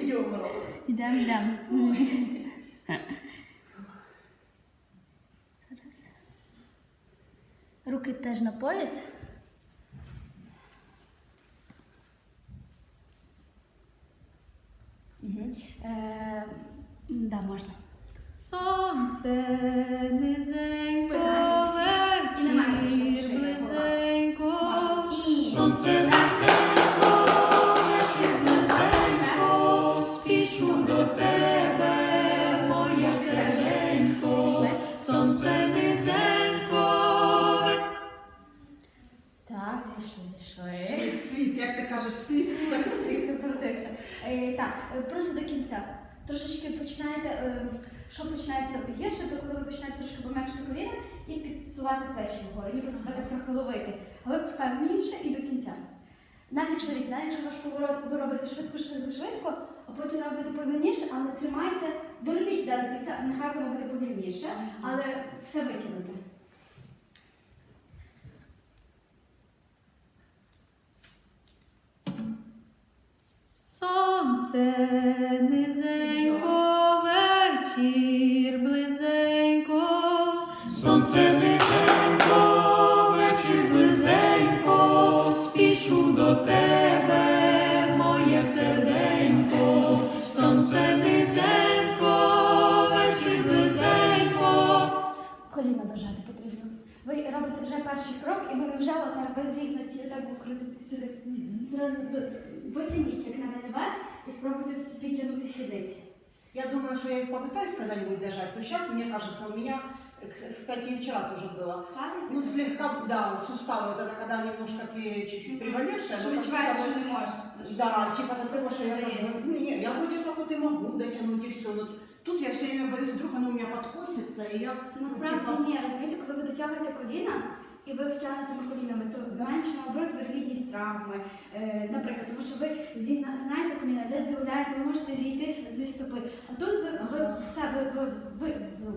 Ідемо, Рома. Йдемо, йдемо. Зараз. Руки теж на пояс. Угу. Е, да, можна. Сонце низенько, просто до кінця. Трошечки починаєте, е, що починається гірше, то коли ви починаєте трошки пом'якшити коліна і підсувати плечі вгору, ніби себе так трохи ловити. Але впевненіше і до кінця. Навіть якщо від якщо ваш поворот ви робите швидко, швидко, швидко, а потім робите повільніше, але тримайте, доробіть до кінця, нехай воно буде повільніше, але все витягнути. Сонце низенько, вечір близенько. сонце низенько, вечір близенько, спішу до тебе, моє серденько. Сонце низенько, вечір близенько. Коліна дожати потрібно. Ви робите вже перший крок, і вони вже без зігнуті, так викрутити сюди. Зразу до- витягніть як на наверх і спробуйте підтягнути сідниці. Я думаю, что я их попытаюсь когда-нибудь дожать, но сейчас, мне кажется, у меня, э, к- кстати, и вчера тоже было, Слабість? ну, слегка, да, суставы, вот это когда немножко ты чуть-чуть приболевшая, Що но как відчуваєш, будто що бы- не можна. Да, типа такого, Просто что я как здається. бы, ну, не, я вроде так вот и могу дотянуть и все, но тут я все время боюсь, вдруг оно у меня подкосится, и я, ну, Насправді типа, ні, розумієте, коли ви дотягуєте коліна і ви втягнете колінами, то менше наоборот вергідність травми. Е, наприклад, тому що ви знаєте коліна, де збавляєте, ви можете зійти зі стопи. А тут ви, ви все, ви, ви, ви ну,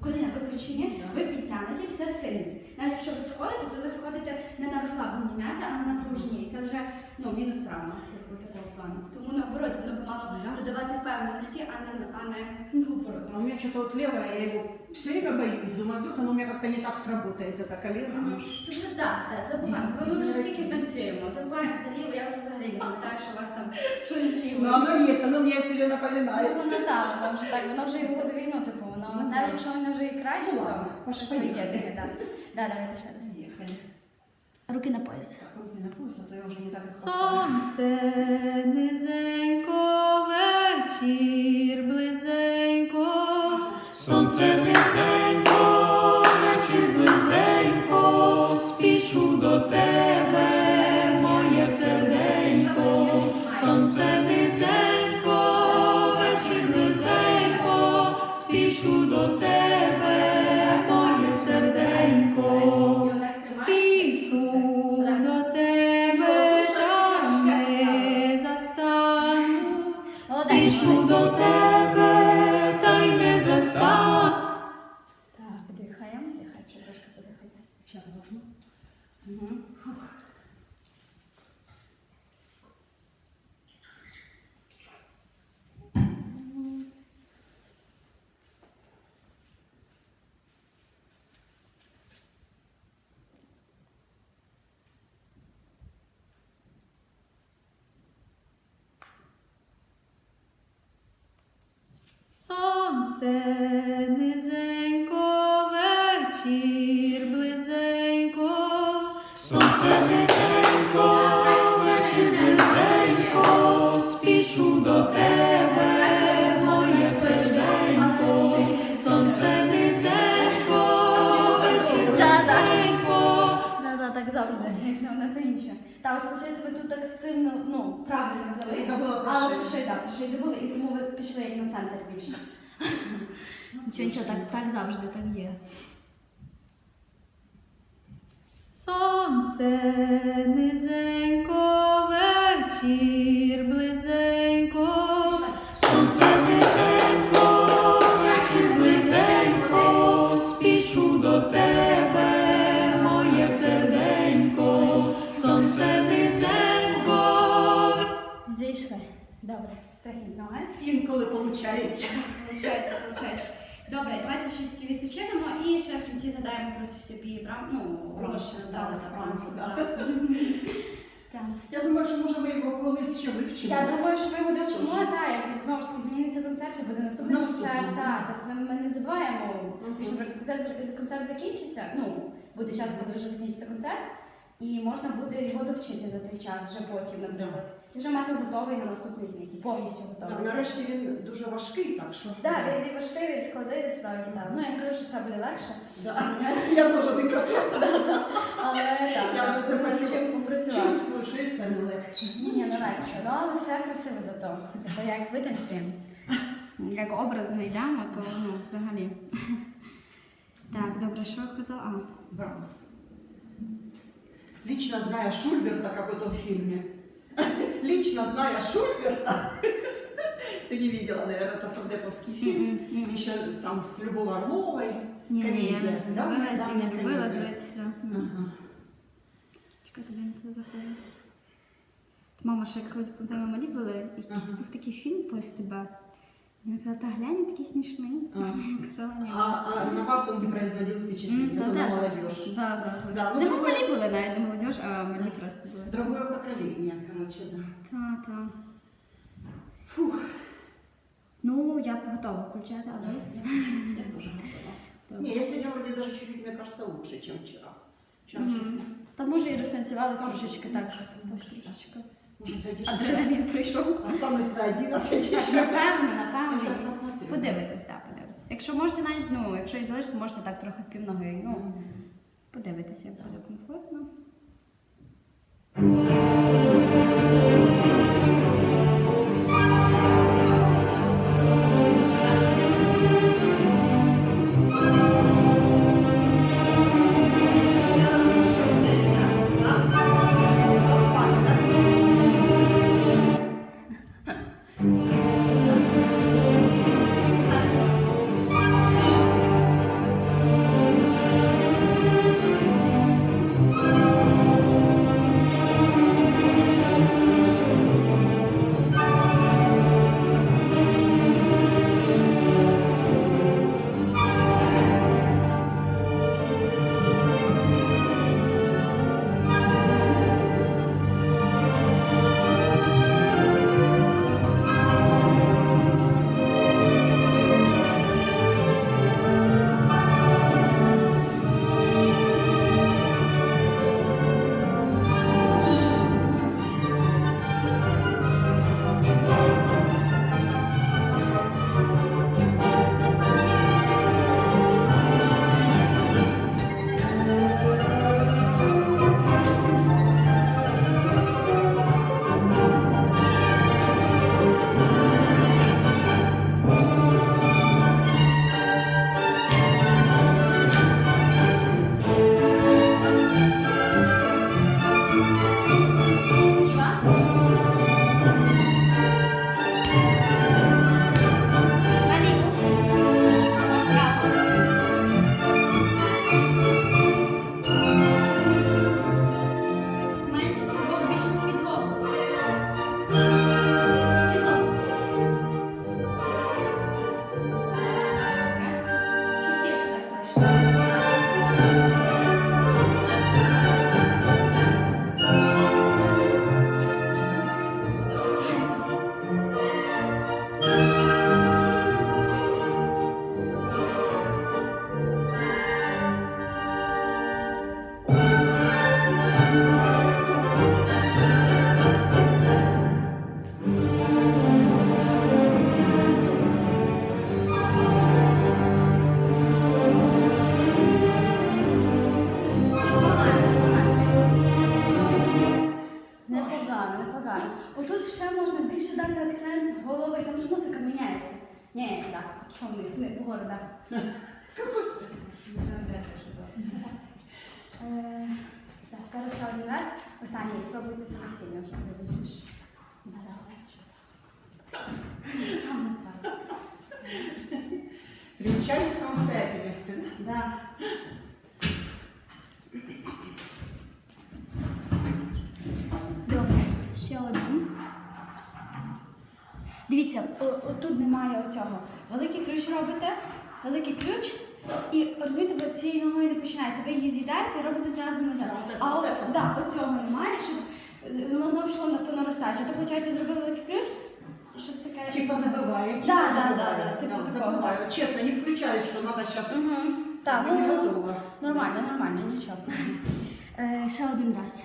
коліна виключені, ви підтягнуті, все сильне. Навіть якщо ви сходите, то ви сходите не на розслаблені м'язи, а на напружені. І це вже ну, мінус травма такого плану. Тому наоборот, воно б мало Да. додавати впевненості, а не, а не наоборот. а у меня что-то вот левое, я его все время боюсь, думаю, вдруг оно у меня как-то не так сработает, это колено. оно ж- Тобто так, так, забуваємо. Ми, ми вже скільки станцюємо, забуваємо за ліво, я вже взагалі не пам'ятаю, що у вас там щось зліво. Ну, оно есть, оно мне Ну, напоминает. воно так, воно вже так, воно вже і в голові, ну, типу, воно, Ну, навіть так. якщо воно вже і краще, Ну, то ладно, то є поехали. таке, так. Да, давайте ще раз. Поехали. Руки на пояс. Пояс, то я уже не так их. Сонце низенько, вечір близенько. Сонце низенько, вечір близенько, спішу до тебе, Угу. Сонце Сонце низенько, вечір близенько, спішу до тебе, моє серденько. Сонце низенько, вечір близенько. Да, да, так завжди, як на одне то інше. Та ось виходить, ви тут так сильно, ну, правильно взяли. І забула про Але шию. про шию, так, про шию забули, і тому ви пішли як на центр більше. Нічого, нічого, так, так завжди, так є. Сонце низенько вечір близенько, сонце низенько, вечір близенько, спішу до тебе, моє серденько, сонце низенько. Зійшли. Добре, старі ноги. Інколи получається. Получається, получається. Добре, давайте ще відпочинемо і ще в кінці задаємо просто собі ну, Брамса, да, да, за. Так. Я думаю, що може ми його колись ще вивчимо. Я думаю, що ми його довчимо, так, як знову ж таки зміниться концерт, і буде наступний концерт. Так, це ми не забуваємо. Концерт закінчиться, ну, буде час, коли вже закінчиться концерт, і можна буде його довчити за той час, вже потім, наприклад. І вже мати готовий на наступний звіт, повністю Так, нарешті він дуже важкий, так що. Так, він і важкий, він складний, справді так. Ну, я не кажу, що це буде легше. Я теж не кажу. Але так, Я вже це над чим попрацювати. Чувствую, що це не легше. Ні, не легше. Ну, але все красиво зато. Зато як витанцюємо. Як образ знайдемо, то ну, взагалі. Так, добре, що я казала? А, Брамс. Лично зная Шульберта, как это в фильме. Лично зная Шульберта. Ты не видела, наверное, это Савдеповский фильм. М-м-м. Еще там с Любовью Орловой. Не, не, я не дивилась і не любила дивитися. Ага. Чекай, тобі не це заходить. Мама ще колись пам'ятаю, малі були, якийсь був такий фільм «Пось тебе». Вона казала, та глянь, він такий смішний. Ага. Я казала, ні. А, а на вас он не производил М, впечатления, Та на да, молодежь. зовсім. Да, да. Да, ну, ми такое- малі були навіть, не молодіж, а малі просто були. Другое поколение, короче, да. Та, та. Фух, Ну, я готова включати, а ви? я тоже готова. Не, я сегодня вроде даже чуть-чуть, мне кажется, лучше, чем вчера. Вчера, Мгм. честно, Та може і трошечки так. Трошечки. Адреналін прийшов. Останусь на 11 Так, еще. Напевно, напевно. Посмотрю. Подивитись, так, подивитись. Якщо можете навіть, ну, якщо і залишиться, можна так трохи в півноги. Ну, подивитися, як буде комфортно. Так, зараз ще один раз. Останній, спробуйте самостійно, чи не візьмеш. Саме так. Приучали к самостоятельности, да? Да. Добре, ще один. Дивіться, о- отут немає оцього. Великий ключ робите, великий ключ, і розумієте, ви цією ногою не починаєте. Ви її з'їдаєте і робите зразу назад. А, А от от, так. да, оцього немає, щоб е, воно знову йшло на по наростаючи. А то, виходить, зробив великий ключ, і щось таке. Типа забываю. Да, типа да, забываю. да, да, типа такого, забываю. Честно, не включаю, что надо сейчас. Угу. Так, не ну, готова. нормально, нормально, нічого. Е, ще один раз.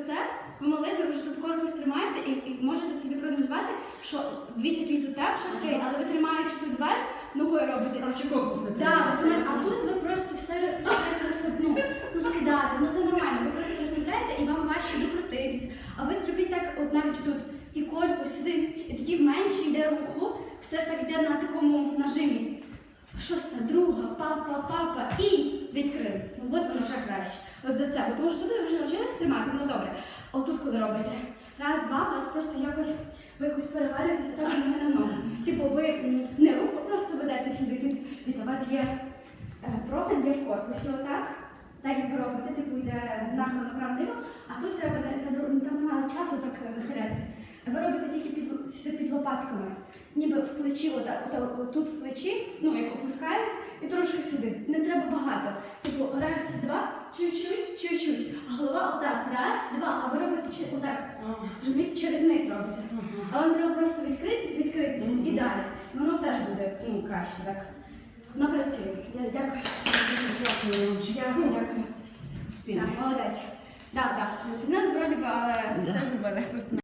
Оце, ви молодець, ви вже тут корпус тримаєте і, і можете собі проаналізувати, що дивіться, який тут теп швидкий, але ви тримаючи тут вверх, ногою робите. Там чи корпус не Да, ви а тут ви просто все так розслабну, ну скидати, ну це нормально, ви просто розслабляєте і вам важче докрутитись. А ви зробіть так, от навіть тут і корпус сидить, і тоді менше йде руху, все так йде на такому нажимі. Шоста, друга, папа, папа і відкрив. Ну от воно вже краще. От за це. Бо Тому що туди ви вже навчились тримати, ну добре. Отут коли робите? Раз, два, вас просто якось ви якось перевалюєтеся так з на ногу. Типу, ви не руку просто ведете сюди. Дивіться, у вас є е, профіль є в корпусі, отак. Так як ви робите, типу йде нахил направо а тут треба зро- там немає часу так е, нахилятися. Ви робите тільки під, під лопатками, ніби в плечі, отак, отак, тут в плечі, ну як опускаєтесь, і трошки сюди. Не треба багато. Типу, раз, два, чуть-чуть, чуть-чуть. А голова отак, раз, два, а ви робите чи- отак. Розумієте, через низ робите. А вам треба просто відкритись, відкритись і далі. Воно теж буде ну, краще так. Воно працює. Дя- Дякую. Дякую, Дякую. Все, молодець. Так, так. Пізнали вроді але все зробили. Просто